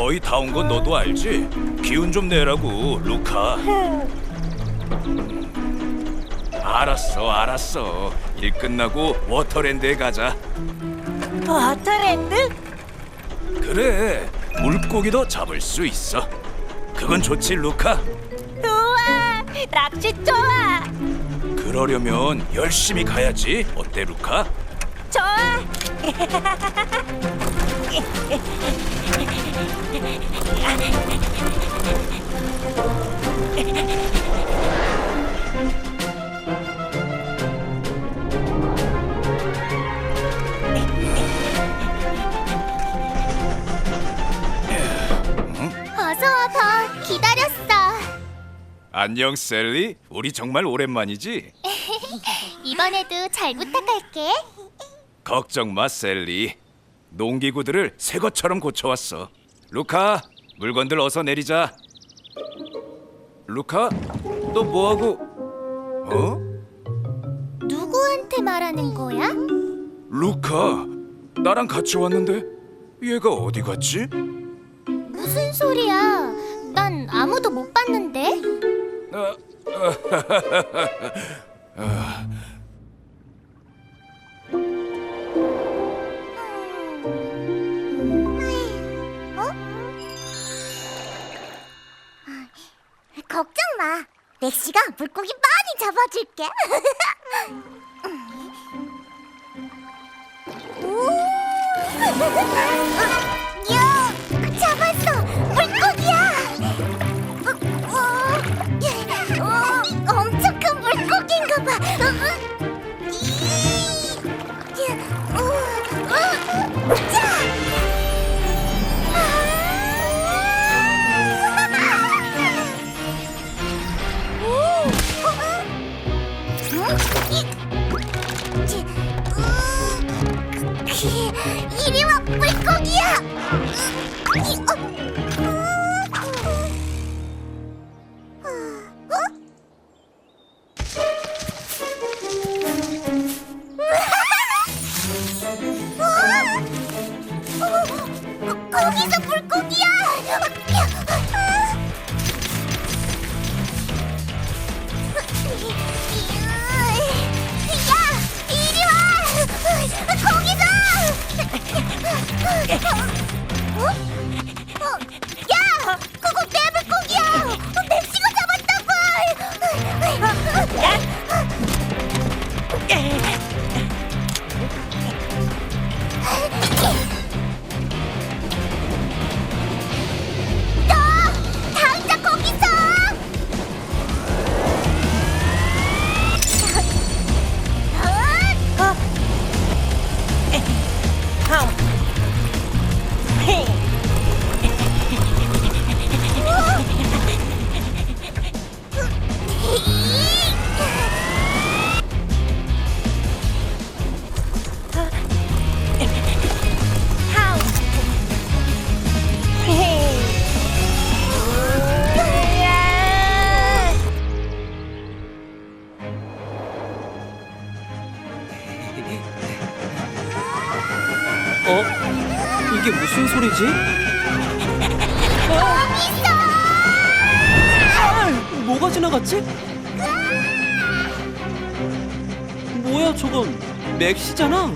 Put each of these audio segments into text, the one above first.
거의 다 온 건 너도 알지? 기운 좀 내라고, 루카. 알았어, 알았어. 일 끝나고 워터랜드에 가자. 워터랜드? 그래, 물고기도 잡을 수 있어. 그건 좋지, 루카. 우와, 낚시 좋아. 그러려면 열심히 가야지. 어때, 루카? 좋아. 어서 와봐. 기다렸어. 안녕, 셀리. 우리 정말 오랜만이지? 이번에도 잘 부탁할게. 걱정 마, 셀리. 농기구들을 새 것처럼 고쳐왔어. 루카, 물건들 어서 내리자. 루카, 너 뭐하고? 어? 누구한테 말하는 거야? 루카, 나랑 같이 왔는데 얘가 어디 갔지? 무슨 소리야? 난 아무도 못 봤는데. 렉시가 물고기 많이 잡아줄게. 오! 이리 와 물고기야! 거기서 물고기 어? 어? 소리지? 아, 뭐가 지나갔지? 뭐야 저건 맥시잖아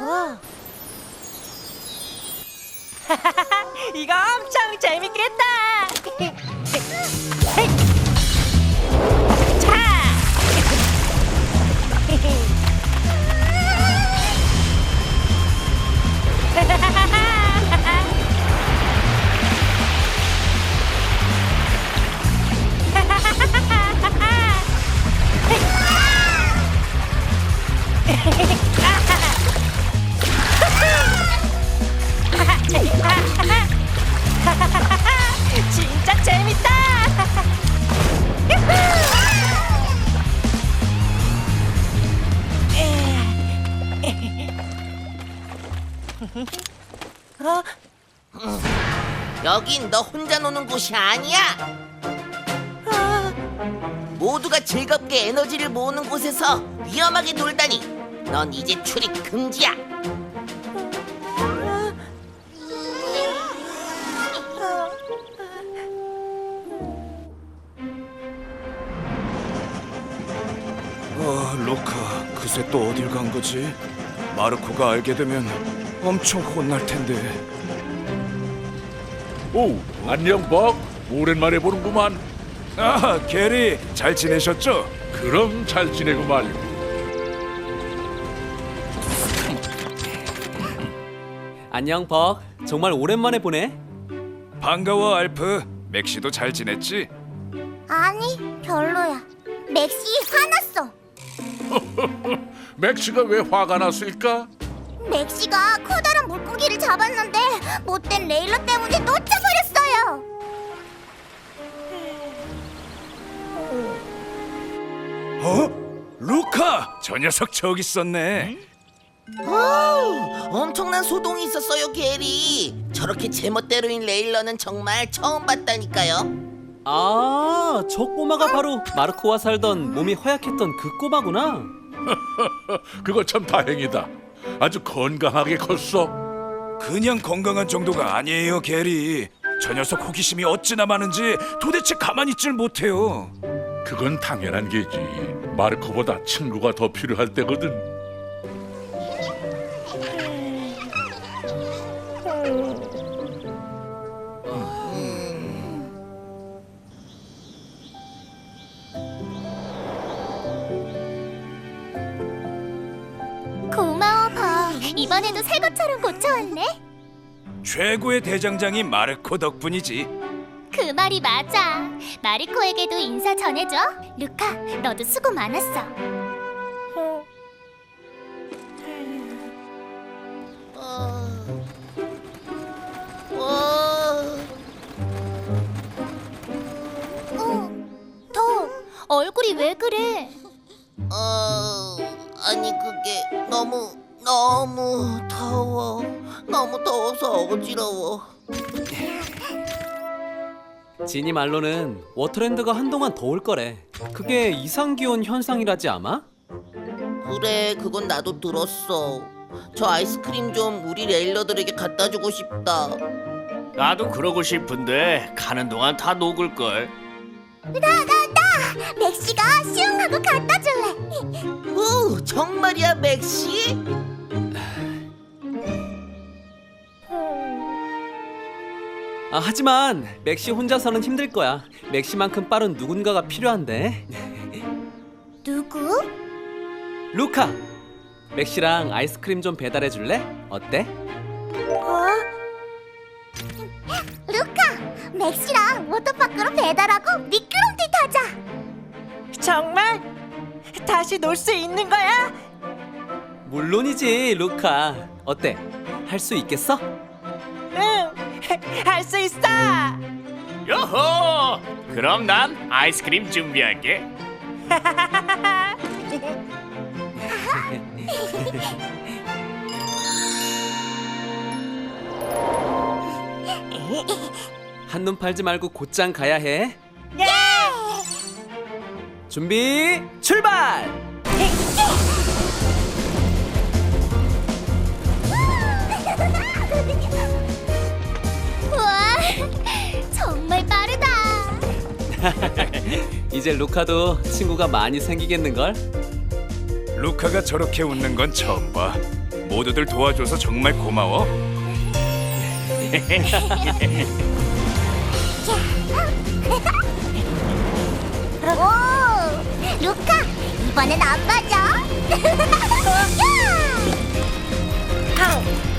와. 이거 엄청 재밌겠다. 여긴 너 혼자 노는 곳이 아니야. 모두가 즐겁게 에너지를 모으는 곳에서 위험하게 놀다니. 넌 이제 출입 금지야. 아, 로카, 그새 또 어딜 간 거지? 마르코가 알게 되면 엄청 혼날 텐데. 오, 안녕 벅. 오랜만에 보는구만. 아, 게리, 잘 지내셨죠? 그럼 잘 지내고 말고. 안녕 벅. 정말 오랜만에 보네. 반가워, 알프. 맥시도 잘 지냈지? 아니, 별로야. 맥시 화났어. 맥스가 왜 화가 났을까? 맥시가 커다란 물고기를 잡았는데 못된 레일러 때문에 놓쳐버렸어요. 어? 루카! 저 녀석 저기 있었네. 오, 엄청난 소동이 있었어요, 게리. 저렇게 제멋대로인 레일러는 정말 처음 봤다니까요. 아, 저 꼬마가 바로 마르코와 살던 몸이 허약했던 그 꼬마구나. 그거 참 다행이다. 아주 건강하게 컸어. 그냥 건강한 정도가 아니에요, 게리. 저 녀석 호기심이 어찌나 많은지 도대체 가만히 있질 못해요. 그건 당연한 게지. 마르코보다 친구가 더 필요할 때거든. 이번에도 새 것처럼 고쳐왔네. 최고의 대장장이 마르코 덕분이지. 그 말이 맞아. 마리코에게도 인사 전해줘. 루카, 너도 수고 많았어. 와, 어, 더 얼굴이 왜 그래? 어, 아니 그게 너무 너무 더워. 너무 더워서 어지러워. 지니 말로는 워터랜드가 한동안 더울 거래. 그게 이상 기온 현상이라지 아마? 그래, 그건 나도 들었어. 저 아이스크림 좀 우리 레일러들에게 갖다 주고 싶다. 나도 그러고 싶은데 가는 동안 다 녹을 걸. 맥시가 시웅하고 갖다 줄래. 오, 정말이야, 맥시? 아, 하지만 맥시 혼자서는 힘들 거야. 맥시만큼 빠른 누군가가 필요한데. 누구? 루카, 맥시랑 아이스크림 좀 배달해 줄래? 어때? 어? 루카, 맥시랑 워터파크로 배달하고 미끄럼틀 타자. 정말? 다시 놀 수 있는 거야? 물론이지, 루카. 어때? 할 수 있겠어? 응, 할 수 있어. 요호! 그럼 난 아이스크림 준비할게. 한눈 팔지 말고 곧장 가야 해. 예! 준비, 출발! 이제 이제 루카도 친구가 많이 생기겠는걸? 루카가 저렇게 웃는 건 처음 봐. 모두들 도와줘서 정말 고마워. 오, 루카 이번엔 안 맞아. 야!